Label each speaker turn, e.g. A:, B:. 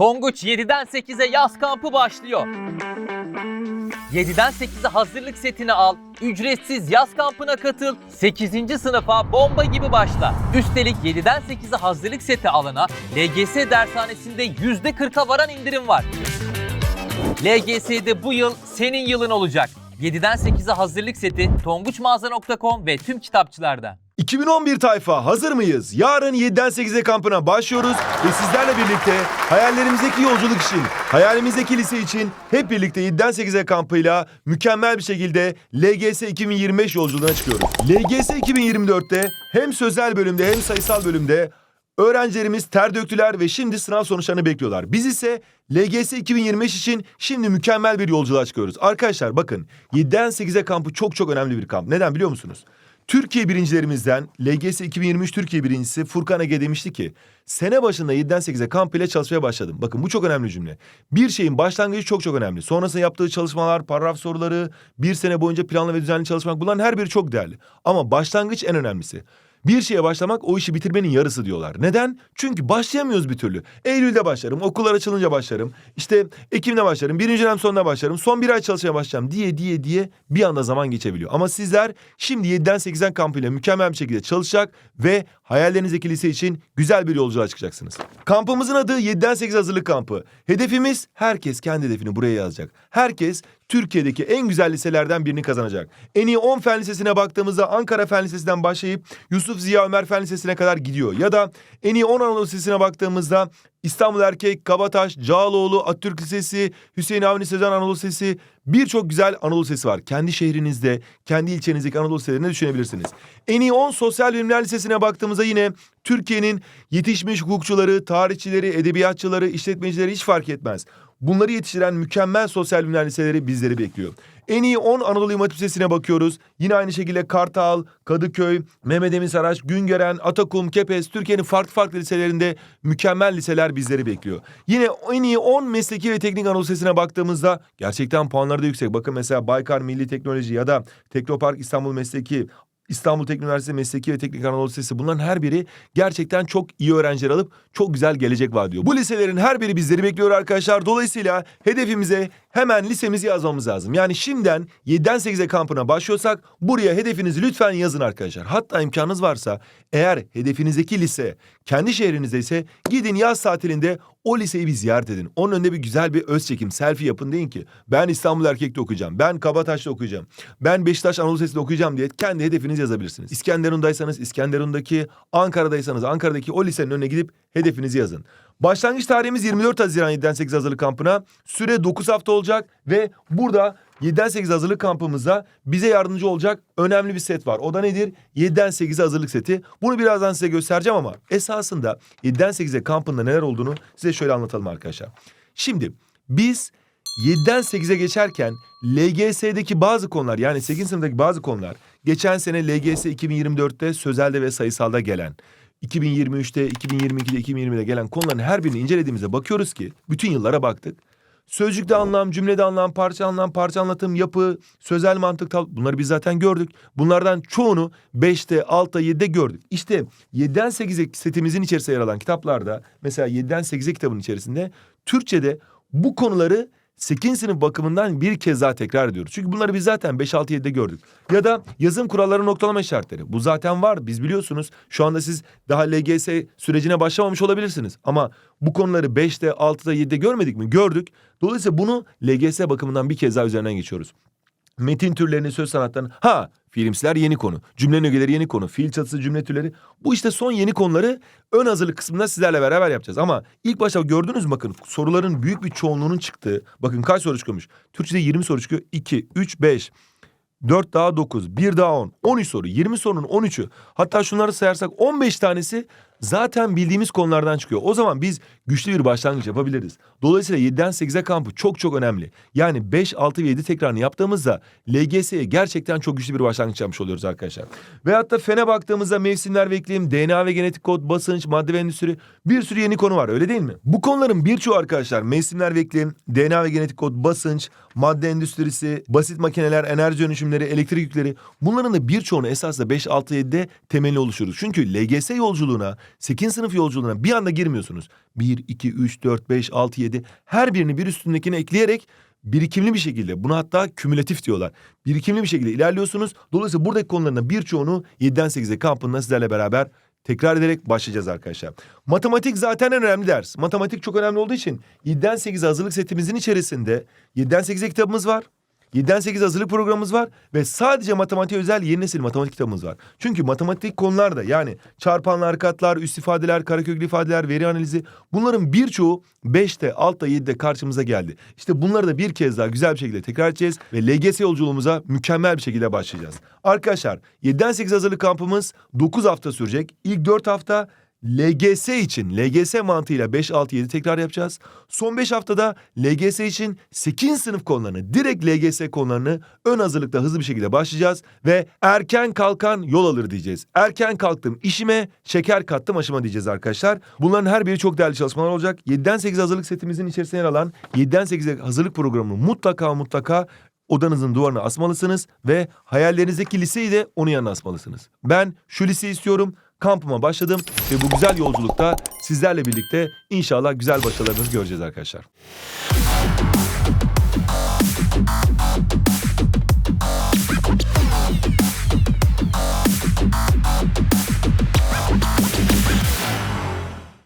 A: Tonguç 7'den 8'e yaz kampı başlıyor. 7'den 8'e hazırlık setini al, ücretsiz yaz kampına katıl, 8. sınıfa bomba gibi başla. Üstelik 7'den 8'e hazırlık seti alana LGS dershanesinde %40'a varan indirim var. LGS'de bu yıl senin yılın olacak. 7'den 8'e hazırlık seti tonguçmağaza.com ve tüm kitapçılarda.
B: 2011 tayfa hazır mıyız? Yarın 7'den 8'e kampına başlıyoruz ve sizlerle birlikte hayallerimizdeki yolculuk için, hayalimizdeki lise için hep birlikte 7'den 8'e kampıyla mükemmel bir şekilde LGS 2025 yolculuğuna çıkıyoruz. LGS 2024'te hem sözel bölümde hem sayısal bölümde Öğrencilerimiz ter döktüler ve şimdi sınav sonuçlarını bekliyorlar. Biz ise LGS 2025 için şimdi mükemmel bir yolculuğa çıkıyoruz. Arkadaşlar bakın 7'den 8'e kampı çok çok önemli bir kamp. Neden biliyor musunuz? Türkiye birincilerimizden LGS 2023 Türkiye birincisi Furkan Ege demişti ki sene başında 7'den 8'e kamp ile çalışmaya başladım. Bakın bu çok önemli cümle. Bir şeyin başlangıcı çok çok önemli. Sonrasında yaptığı çalışmalar, paragraf soruları, bir sene boyunca planlı ve düzenli çalışmak bunların her biri çok değerli. Ama başlangıç en önemlisi. Bir şeye başlamak o işi bitirmenin yarısı diyorlar. Neden? Çünkü başlayamıyoruz bir türlü. Eylül'de başlarım, okullar açılınca başlarım. İşte Ekim'de başlarım, birinci dönem sonunda başlarım. Son bir ay çalışmaya başlayacağım diye diye diye bir anda zaman geçebiliyor. Ama sizler şimdi 7'den 8'den kampıyla mükemmel bir şekilde çalışacak ve hayallerinizdeki lise için güzel bir yolculuğa çıkacaksınız. Kampımızın adı 7'den 8 hazırlık kampı. Hedefimiz herkes kendi hedefini buraya yazacak. Herkes Türkiye'deki en güzel liselerden birini kazanacak. En iyi 10 fen lisesine baktığımızda Ankara Fen Lisesi'nden başlayıp Yusuf Ziya Ömer Fen Lisesi'ne kadar gidiyor. Ya da en iyi 10 Anadolu Lisesi'ne baktığımızda İstanbul Erkek, Kabataş, Cağaloğlu, Atatürk Lisesi, Hüseyin Avni Sözen Anadolu Lisesi birçok güzel Anadolu Lisesi var. Kendi şehrinizde, kendi ilçenizdeki Anadolu Liselerini düşünebilirsiniz. En iyi 10 Sosyal Bilimler Lisesi'ne baktığımızda yine Türkiye'nin yetişmiş hukukçuları, tarihçileri, edebiyatçıları, işletmecileri hiç fark etmez. Bunları yetiştiren mükemmel sosyal bilimler liseleri bizleri bekliyor. En iyi 10 Anadolu İmam Lisesi'ne bakıyoruz. Yine aynı şekilde Kartal, Kadıköy, Mehmet Emin Saraç, Güngören, Atakum, Kepez, Türkiye'nin farklı farklı liselerinde mükemmel liseler bizleri bekliyor. Yine en iyi 10 mesleki ve teknik Anadolu Lisesi'ne baktığımızda gerçekten puanları da yüksek. Bakın mesela Baykar Milli Teknoloji ya da Teknopark İstanbul Mesleki, İstanbul Teknik Üniversitesi Mesleki ve Teknik Anadolu Lisesi bunların her biri gerçekten çok iyi öğrenciler alıp çok güzel gelecek vaat ediyor. Bu liselerin her biri bizleri bekliyor arkadaşlar. Dolayısıyla hedefimize hemen lisemizi yazmamız lazım. Yani şimdiden 7'den 8'e kampına başlıyorsak buraya hedefinizi lütfen yazın arkadaşlar. Hatta imkanınız varsa eğer hedefinizdeki lise kendi şehrinizde ise gidin yaz tatilinde o liseyi bir ziyaret edin. Onun önünde bir güzel bir öz çekim, selfie yapın deyin ki ben İstanbul Erkek'te okuyacağım. Ben Kabataş'ta okuyacağım. Ben Beşiktaş Anadolu Lisesi'nde okuyacağım diye kendi hedefinizi yazabilirsiniz. İskenderun'daysanız İskenderun'daki, Ankara'daysanız Ankara'daki o lisenin önüne gidip hedefinizi yazın. Başlangıç tarihimiz 24 Haziran 7'den 8 hazırlık kampına. Süre 9 hafta olacak ve burada 7'den 8 hazırlık kampımızda bize yardımcı olacak önemli bir set var. O da nedir? 7'den 8 hazırlık seti. Bunu birazdan size göstereceğim ama esasında 7'den 8'e kampında neler olduğunu size şöyle anlatalım arkadaşlar. Şimdi biz 7'den 8'e geçerken LGS'deki bazı konular yani 8. sınıftaki bazı konular geçen sene LGS 2024'te sözelde ve sayısalda gelen 2023'te, 2022'de, 2020'de gelen konuların her birini incelediğimizde bakıyoruz ki bütün yıllara baktık. Sözcükte anlam, cümlede anlam, parça anlam, parça anlatım, yapı, sözel mantık, tal- bunları biz zaten gördük. Bunlardan çoğunu 5'te, 6'da, 7'de gördük. İşte 7'den 8'e setimizin içerisinde yer alan kitaplarda mesela 7'den 8'e kitabın içerisinde Türkçe'de bu konuları 8. sınıf bakımından bir kez daha tekrar ediyoruz. Çünkü bunları biz zaten 5-6-7'de gördük. Ya da yazım kuralları noktalama işaretleri. Bu zaten var. Biz biliyorsunuz şu anda siz daha LGS sürecine başlamamış olabilirsiniz. Ama bu konuları 5'te, 6'da, 7'de görmedik mi? Gördük. Dolayısıyla bunu LGS bakımından bir kez daha üzerinden geçiyoruz. Metin türlerini, söz sanatlarını... Ha, filmsiler yeni konu. Cümle ögeleri yeni konu. Fiil çatısı cümle türleri. Bu işte son yeni konuları ön hazırlık kısmında sizlerle beraber yapacağız. Ama ilk başta gördünüz mü bakın soruların büyük bir çoğunluğunun çıktığı. Bakın kaç soru çıkıyormuş. Türkçe'de 20 soru çıkıyor. 2, 3, 5, 4 daha 9, 1 daha 10, 13 soru. 20 sorunun 13'ü hatta şunları sayarsak 15 tanesi zaten bildiğimiz konulardan çıkıyor. O zaman biz güçlü bir başlangıç yapabiliriz. Dolayısıyla 7'den 8'e kampı çok çok önemli. Yani 5, 6 ve 7 tekrarını yaptığımızda LGS'ye gerçekten çok güçlü bir başlangıç yapmış oluyoruz arkadaşlar. Veyahut da fene baktığımızda mevsimler ve iklim, DNA ve genetik kod, basınç, madde ve endüstri bir sürü yeni konu var öyle değil mi? Bu konuların birçoğu arkadaşlar mevsimler ve iklim, DNA ve genetik kod, basınç, madde endüstrisi, basit makineler, enerji dönüşümleri, elektrik yükleri bunların da birçoğunu esasında 5, 6, 7'de temelini oluştururuz. Çünkü LGS yolculuğuna 8. sınıf yolculuğuna bir anda girmiyorsunuz. 1, 2, 3, 4, 5, 6, 7 her birini bir üstündekine ekleyerek birikimli bir şekilde buna hatta kümülatif diyorlar. Birikimli bir şekilde ilerliyorsunuz. Dolayısıyla buradaki konuların birçoğunu 7'den 8'e kampında sizlerle beraber tekrar ederek başlayacağız arkadaşlar. Matematik zaten en önemli ders. Matematik çok önemli olduğu için 7'den 8'e hazırlık setimizin içerisinde 7'den 8'e kitabımız var. 7'den 8 hazırlık programımız var ve sadece matematiğe özel yeni nesil matematik kitabımız var. Çünkü matematik konularda yani çarpanlar, katlar, üst ifadeler, kareköklü ifadeler, veri analizi bunların birçoğu 5'te, altta, 7'de karşımıza geldi. İşte bunları da bir kez daha güzel bir şekilde tekrar edeceğiz ve LGS yolculuğumuza mükemmel bir şekilde başlayacağız. Arkadaşlar 7'den 8 hazırlık kampımız 9 hafta sürecek. İlk 4 hafta LGS için LGS mantığıyla 5, 6, 7 tekrar yapacağız. Son 5 haftada LGS için 8 sınıf konularını, direkt LGS konularını ön hazırlıkta hızlı bir şekilde başlayacağız. Ve erken kalkan yol alır diyeceğiz. Erken kalktım işime, şeker kattım aşıma diyeceğiz arkadaşlar. Bunların her biri çok değerli çalışmalar olacak. 7'den 8 hazırlık setimizin içerisine yer alan 7'den 8'e hazırlık programını mutlaka mutlaka odanızın duvarına asmalısınız ve hayallerinizdeki liseyi de onun yanına asmalısınız. Ben şu liseyi istiyorum, kampıma başladım ve bu güzel yolculukta sizlerle birlikte inşallah güzel başarılarınızı göreceğiz arkadaşlar.